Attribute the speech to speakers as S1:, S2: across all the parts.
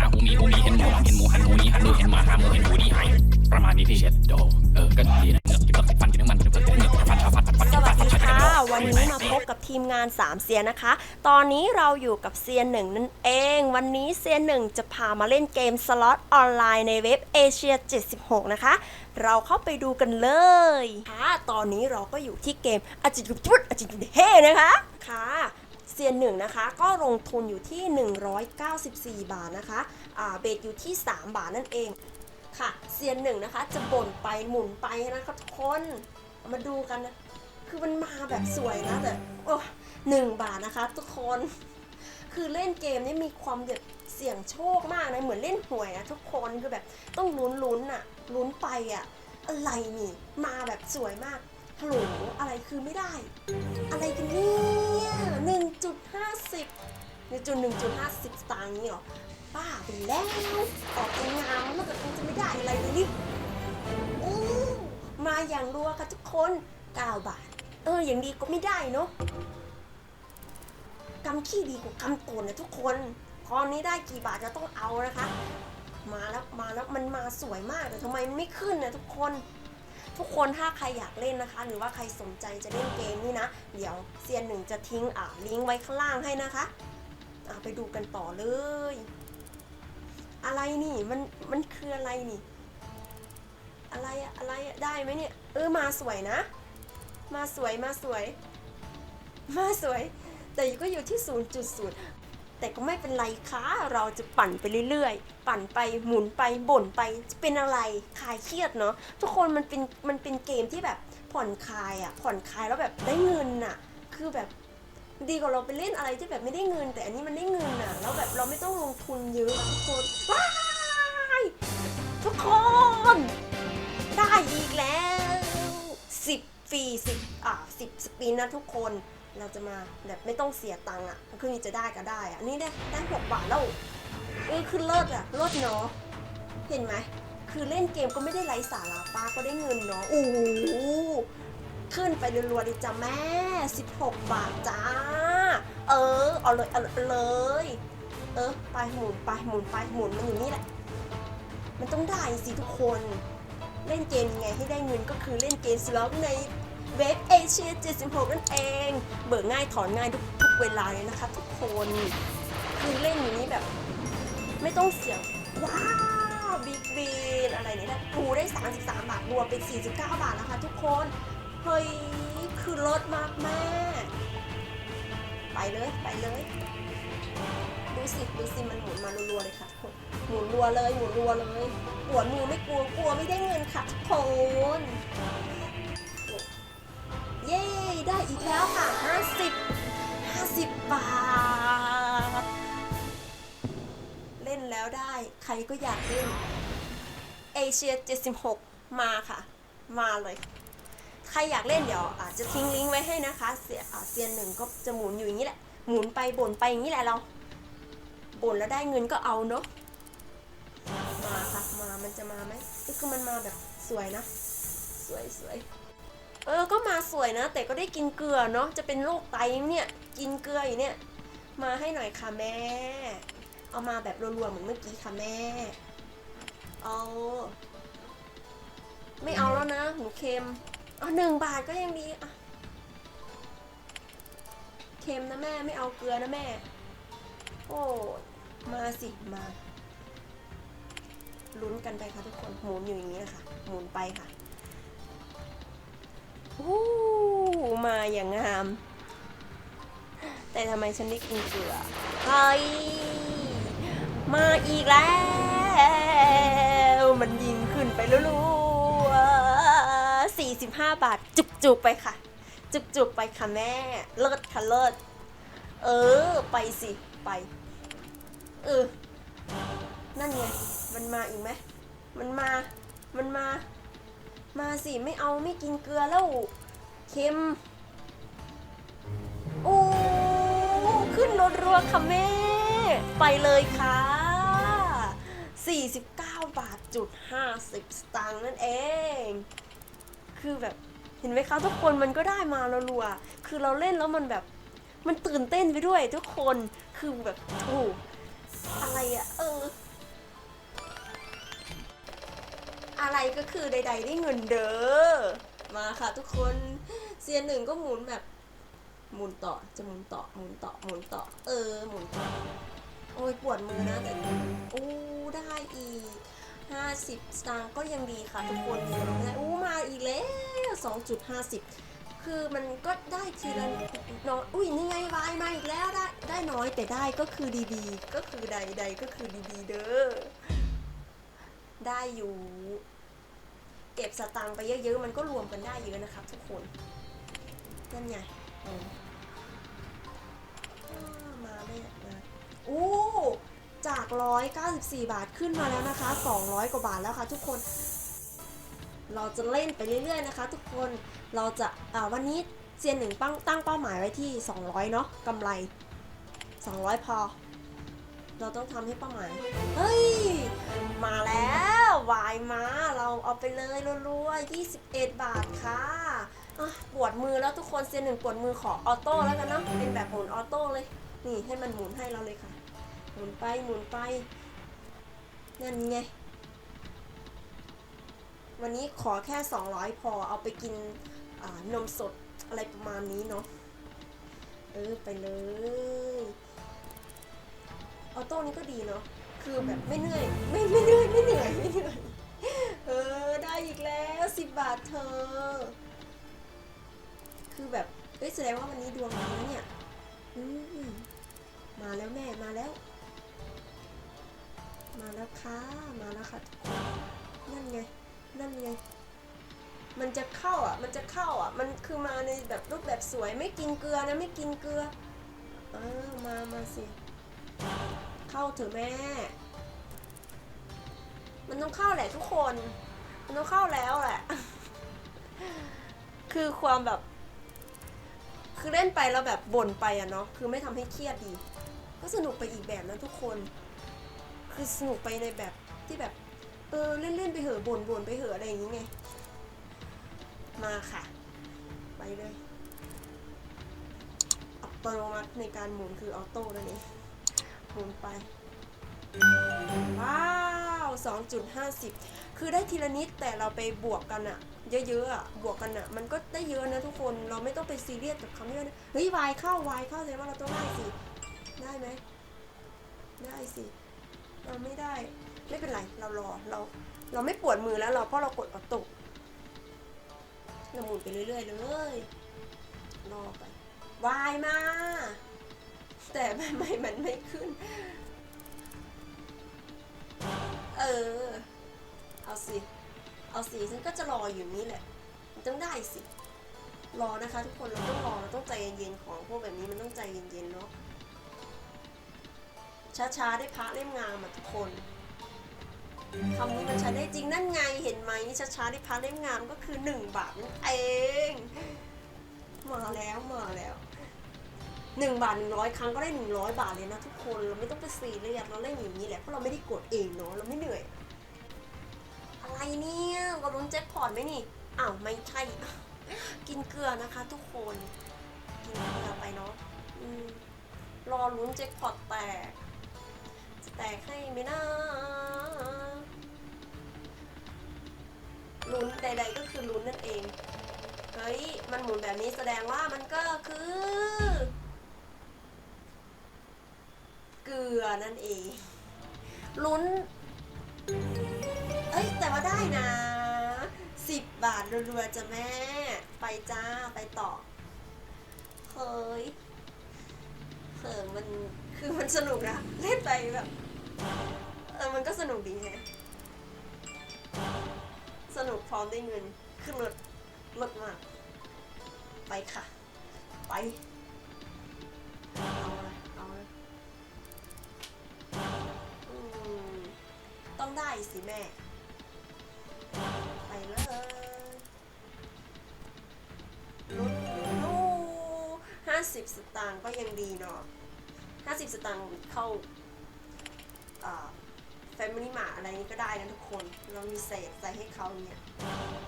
S1: นาหูมีหูมีเห็นหมูลองเห็นหมูหันหูนี้หันมือเห็นหมาหาหมูเห็นหูดีหายประมาณนี้พี่เช็ดโดเออก็ดีนะเงือกกินเปลือกฟันกินน้ำมันกินเปลือกกินเงือกฟันชาฟันปัดปัด
S2: ส
S1: ปั
S2: วั
S1: ด
S2: ส
S1: ปัด
S2: ดี
S1: ปัดปัด
S2: ค่ะวันนี้มาพบกับทีมงาน3เซียนนะคะ ตอนนี้เราอยู่กับเซียนหนึ่งนั่นเอง วันนี้เซียนหนึ่งจะพามาเล่นเกมสล็อตออนไลน์ในเว็บเอเชีย76 นะคะ เราเข้าไปดูกันเลยค่ะตอนนี้เราก็อยู่ที่เกมอาจิจุดอาจิจุดเฮนะคะค่ะ เซียนหนึ่งนะคะ ก็ลงทุนอยู่ที่ 194 บาทนะคะอ่าเบสอยู่ที่ 3 บาทนั่นเองค่ะเซียนหนึ่งนะคะ จะบ่นไปหมุนไปนะคะทุกคนมาดูกันนะคือมันมาแบบสวยนะแต่โอ้หนึ่งบาทนะคะ ทุกคน คือเล่นเกมนี่มีความแบบเสี่ยงโชคมากนะเหมือนเล่นหวยนะทุกคนคือแบบต้องลุ้นลุ้นอะลุ้นไปอะอะไรนี่ มาแบบสวยมาก ฮัลโหลอะไรคือไม่ได้ อะไรกันเนี่ยหนึ่งจุดห้าสิบหนึ่งจุดหนึ่งจุดห้าสิบตางค์นี่หรอบ้าไปแล้วออกงามแล้วแบบมันจะไม่ได้อะไรเลยนี่อู้มาอย่างรัวค่ะทุกคน9บาท เอออย่างดีก็ไม่ได้เนาะกำขี้ดีกว่ากำโกนนะทุกคนตอนนี้ได้กี่บาทจะต้องเอานะคะ มาแล้วมาแล้วมันมาสวยมากแต่ทำไมมันไม่ขึ้นนะทุกคน ทุกคนถ้าใครอยากเล่นนะคะ หรือว่าใครสนใจจะเล่นเกมนี่นะ เดี๋ยวเซียนหนึ่งจะทิ้งอ่าลิงก์ไว้ข้างล่างให้นะคะอ่าไปดูกันต่อเลย อะไรนี่มันมันคืออะไรนี่ อะไรอะไรได้ไหมเนี่ย เออมาสวยนะ มาสวยมาสวย มาสวย แต่ก็อยู่ที่ 0.0 แต่ก็ไม่เป็นไรค่ะเราจะปั่นไปเรื่อยๆ ปั่นไปหมุนไปบ่นไปจะเป็นอะไรคลายเครียดเนาะทุกคนมันเป็นมันเป็นเกมที่แบบผ่อนคลายอะผ่อนคลายแล้วแบบได้เงินอะคือแบบดีกว่าเราไปเล่นอะไรที่แบบไม่ได้เงิน แต่อันนี้มันได้เงินอะแล้วแบบเราไม่ต้องลงทุนเยอะทุกคนว้ายทุกคนได้อีกแล้วสิบฟรีสิบอ่าสิบสปินนะทุกคน เราจะมาแบบไม่ต้องเสียตังค์อะคือจะได้ก็ได้อะนี่ได้ได้หกบาทแล้วเออคือเลิศอะเลิศเนาะเห็นไหมคือเล่นเกมก็ไม่ได้ไร้สาระป้าก็ได้เงินเนาะโอ้โหขึ้นไปรัวๆดิจ้าแม่ 16 บาทจ้า เออเอาเลยเอาเลย เออไปหมุนไปหมุนไปหมุนมันอยู่นี้แหละ มันต้องได้สิทุกคน เล่นเกมยังไงให้ได้เงินก็คือเล่นเกมสล็อตใน เว็บเอเชีย 76 นั่นเอง เบิกง่ายถอนง่ายทุกทุกเวลาเลยนะคะทุกคน คือเล่นอย่างนี้แบบ ไม่ต้องเสียง ว้าวบิ๊กบีนอะไรเนี่ยนะปูได้ 33 บาทรวมเป็น 49 บาทแล้วค่ะทุกคน เฮ้ย คือลดมากแม่ไปเลยไปเลย ดูสิดูสิมันหมุนมารัวๆเลยค่ะทุกคนหมุนรัวเลยหมุนรัวเลยปวดมือไม่กลัวกลัวไม่ได้เงินค่ะทุกคน เย้ ได้อีกแล้วค่ะ 50 50 บาท เล่นแล้วได้ ใครก็อยากเล่น เอเชีย 76 มาค่ะ มาเลย ใครอยากเล่นเดี๋ยวอาจจะทิ้งลิงก์ไว้ให้นะคะ เสียอ่าเซียนหนึ่งก็จะหมุนอยู่อย่างนี้แหละ หมุนไปบ่นไปอย่างนี้แหละเราบ่นแล้วได้เงินก็เอาเนาะมาค่ะ มา มันจะมาไหมนี่คือมันมาแบบสวยนะ สวยสวย เออ ก็มาสวยนะ แต่ก็ได้กินเกลือเนาะ จะเป็นโรคไตเนี่ย กินเกลืออยู่เนี่ย มาให้หน่อยค่ะแม่ เอามาแบบรัวๆเหมือนเมื่อกี้ค่ะแม่ เอา ไม่เอาแล้วนะ หนูเค็มเอาหนึ่งบาทก็ยังดีอะเค็มนะแม่ ไม่เอาเกลือนะแม่ โอ้ มาสิมา ลุ้นกันไปค่ะทุกคน หมุนอยู่อย่างนี้นะคะหมุนไปค่ะ อู้มาอย่างงาม แต่ทำไมฉันได้กินเกลือเฮ้ยมาอีกแล้ว มันยิงขึ้นไปแล้วลูก45บาท จุกๆไปค่ะ จุกๆไปค่ะแม่ เลิศค่ะเลิศ เออ ไปสิ ไป เออ นั่นไง มันมาอีกไหม มันมา มันมา มาสิไม่เอาไม่กินเกลือแล้วเค็ม โอ้ขึ้นรถรัวค่ะแม่ ไปเลยค่ะ 49 บาทจุด50 สตางค์นั่นเอง คือแบบเห็นไหมคะทุกคนมันก็ได้มารัวๆคือเราเล่นแล้วมันแบบมันตื่นเต้นไปด้วยทุกคนคือแบบโอ้อะไรอะเออ อะไรก็คือใดๆได้เงินเด้อ มาค่ะทุกคนเซียนหนึ่งก็หมุนแบบ หมุนต่อจะหมุนต่อหมุนต่อหมุนต่อ เออ หมุนต่อ โอ้ยปวดมือนะแต่อู้ได้อีก 50 สตางค์ก็ยังดีค่ะทุกคนได้อู้มาอีกแล้ว 2.50 คือมันก็ได้ทีละน้อยอุ้ยนี่ไงวายมาอีกแล้วได้ได้น้อยแต่ได้ก็คือดีๆ ก็คือใดๆก็คือดีๆเด้อได้อยู่ เก็บสตางค์ไปเยอะๆ มันก็รวมกันได้เยอะนะครับทุกคนนั่นไงมาแม่มาโอ้จาก 194 บาทขึ้นมาแล้วนะคะ 200 กว่าบาทแล้วค่ะทุกคน เราจะเล่นไปเรื่อยๆนะคะ ทุกคนเราจะอ่าวันนี้เซียนหนึ่งตั้งตั้งเป้าหมายไว้ที่ 200 เนาะกำไร 200 พอ เราต้องทำให้เป้าหมาย เฮ้ย มาแล้ววายมา เราเอาไปเลยรัวๆ21 บาทค่ะปวดมือแล้วทุกคนเซียนหนึ่งปวดมือขอออโต้แล้วกันเนาะเป็นแบบหมุนออโต้เลย นี่ให้มันหมุนให้เราเลยค่ะ หมุนไปหมุนไปนั่นไงวันนี้ขอแค่ 200 พอเอาไปกินนมสดอะไรประมาณนี้เนาะเออไปเลยออโต้นี่ก็ดีเนาะคือแบบไม่เหนื่อย ไม่ไม่เหนื่อยไม่เหนื่อยไม่เหนื่อย แล้วสิบบาทเธอ คือแบบเอ้ยแสดงว่าวันนี้ดวงดีนะเนี่ยอืมมาแล้วแม่มาแล้ว มาแล้วค่ะมาแล้วค่ะทุกคนนั่นไงนั่นไงมันจะเข้าอะ มันจะเข้าอะ มันคือมาในแบบรูปแบบสวยไม่กินเกลือนะไม่กินเกลือเออมามาสิ เข้าเถอะแม่ มันต้องเข้าแหละทุกคน มันต้องเข้าแล้วแหละ คือความแบบ คือเล่นไปแล้วแบบบ่นไปอะเนาะ คือไม่ทำให้เครียดดี ก็สนุกไปอีกแบบนะทุกคน คือสนุกไปในแบบที่แบบ เออเล่นเล่นๆไปเหอะบ่นบ่นไปเหอะอะไรอย่างงี้ไง มาค่ะ ไปเลย อัตโนมัติในการหมุนคือออโต้นั่นเองหมุนไปว้าว 2.50 คือได้ทีละนิดแต่เราไปบวกกันอะเยอะๆอะบวกกันอะมันก็ได้เยอะนะทุกคนเราไม่ต้องไปซีเรียสกับคำนี้นะเฮ้ยวายเข้าวายเข้าแสดงว่าเราต้องได้สิ ได้ไหมได้สิเราไม่ได้ไม่เป็นไรเรารอเราเราไม่ปวดมือแล้วเราเพราะเรากดออโต้เราหมุนไปเรื่อยๆเลยรอไปวายมา แต่ทำไมมันไม่ขึ้น เออ เอาสิ เอาสิฉันก็จะรออยู่นี้แหละ มันต้องได้สิ รอนะคะ ทุกคนเราต้องรอเราต้องใจเย็นๆของพวกแบบนี้มันต้องใจเย็นๆเนาะ ช้าๆได้พระเล่มงามอะทุกคนคำนี้มันใช้ได้จริงนั่นไงเห็นไหมช้าๆได้พระเล่มงามก็คือหนึ่งบาทนั่นเอง มาแล้วมาแล้ว หนึ่งบาทหนึ่งร้อยครั้งก็ได้หนึ่งร้อยบาทเลยนะทุกคนเราไม่ต้องไปซีเรียสเราเล่นอย่างนี้แหละเพราะเราไม่ได้กดเองเนาะเราไม่เหนื่อย อะไรเนี่ยก็ลุ้นแจ็คพอตไหมนี่อ้าวไม่ใช่ กินเกลือนะคะ ทุกคนกินเกลือไปเนาะรอลุ้นแจ็คพอตแตกจะแตกให้ไหมนะลุ้นใดๆก็คือลุ้นนั่นเอง เฮ้ย มันหมุนแบบนี้แสดงว่ามันก็คือ เกลือนั่นเอง ลุ้น เอ้ย แต่ว่าได้นะสิบบาทรัวๆจ้ะแม่ ไปจ้า ไปต่อ เฮ้ยเขิมันคือมันสนุกนะ เล่นไปแบบเออมันก็สนุกดีไงสนุกพร้อมได้เงิน ขึ้นรถรถมาก ไปค่ะ ไป สิแม่ ไปเลยลุ้นลุ้ห้าสิบสตางค์ก็ยังดีเนาะห้าสิบสตางค์เข้าแฟมิลี่มาอะไรนี้ก็ได้นะทุกคน เรามีเศษใส่ให้เขาเนี่ย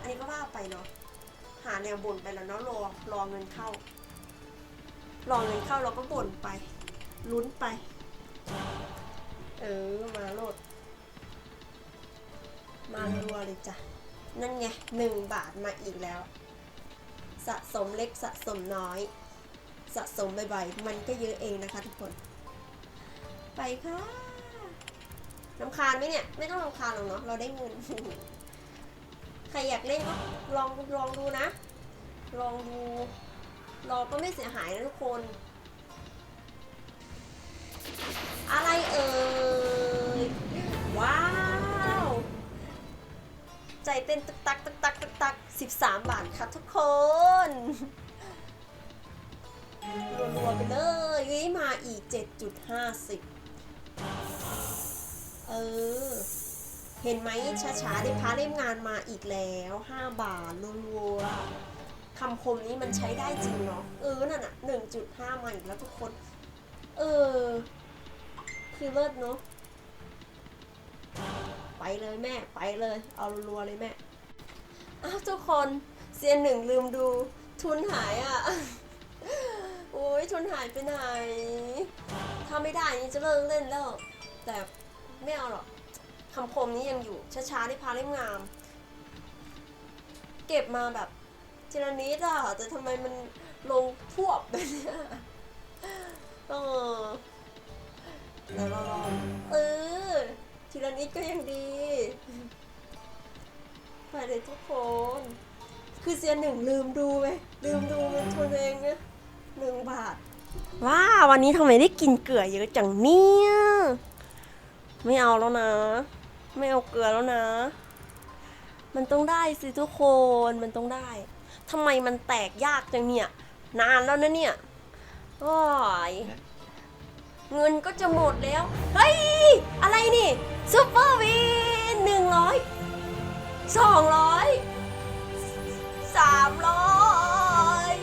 S2: อันนี้ก็ว่าไปเนาะ หาแนวบ่นไปแล้วเนาะรอรอเงินเข้า รอเงินเข้าเราก็บ่นไป ลุ้นไป เออ มาโหลด มารัวเลยจ้ะ นั่นไงหนึ่งบาทมาอีกแล้ว สะสมเล็กสะสมน้อย สะสมบ่อยๆมันก็เยอะเองนะคะทุกคน ไปค่ะนำคาญไหมเนี่ย ไม่ต้องนำคาญหรอกเนาะเราได้เงิน ใครอยากเล่นก็ลองลองดูนะ ลองดูรอก็ไม่เสียหายนะทุกคนอะ เต้นตึกตักตึกตักตึกตักสิบสามบาทค่ะทุกคนรัวๆไปเลยเฮ้ยมาอีก 7.50 เออ เห็นไหมช้าๆได้พาเล่มงานมาอีกแล้ว 5 บาทรัวๆคำคมนี้มันใช้ได้จริงเนาะเออ นั่นอะ1.5 มาอีกแล้วทุกคน เออ คือเลิศเนาะ เลยแม่ไปเลย เอารัวเลยแม่ อ้าวทุกคนเซียนหนึ่งลืมดูทุนหายอะ โอ้ยทุนหายไปไหนถ้าไม่ได้นี่จะเลิกเล่นแล้ว แต่ไม่เอาหรอกคำคมนี้ยังอยู่ช้าๆที่พาเล่มงาม เก็บมาแบบทีละนิดอะแต่ทำไมมันลงพวบไปเนี่ยเออแล้วเราลองเออ ทีละนิดก็ยังดีไปเลยทุกคน คือเซียนหนึ่งลืมดูไหมลืมดูมันทุนเองนะหนึ่งบาท ว้าวันนี้ทำไมได้กินเกลือเยอะจังเนี่ย ไม่เอาแล้วนะ ไม่เอาเกลือแล้วนะ มันต้องได้สิทุกคนมันต้องได้ทำไมมันแตกยากจังเนี่ย นานแล้วนะเนี่ยโอ้ยเงินก็จะหมดแล้ว เฮ้ย อะไรนี่ ซูเปอร์วินหนึ่งร้อยสองร้อยสามร้อย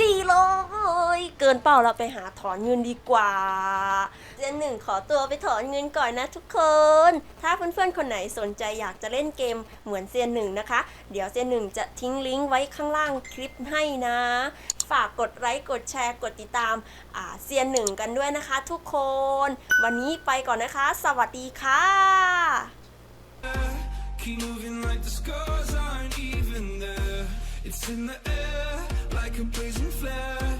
S2: สี่ร้อยเกินเป้าเราไปหาถอนเงินดีกว่าเจนหนึ่งขอตัวไปถอนเงินก่อนนะทุกคน ถ้าเพื่อนๆคนไหนสนใจอยากจะเล่นเกมเหมือนเซียนหนึ่งนะคะ เดี๋ยวเซียนหนึ่งจะทิ้งลิงก์ไว้ข้างล่างคลิปให้นะ ฝากกดไลค์กดแชร์กดติดตามเซียนหนึ่งกันด้วยนะคะทุกคน วันนี้ไปก่อนนะคะ สวัสดีค่ะ
S3: Keep moving like the scars aren't even there. It's in the air, like a blazing flare.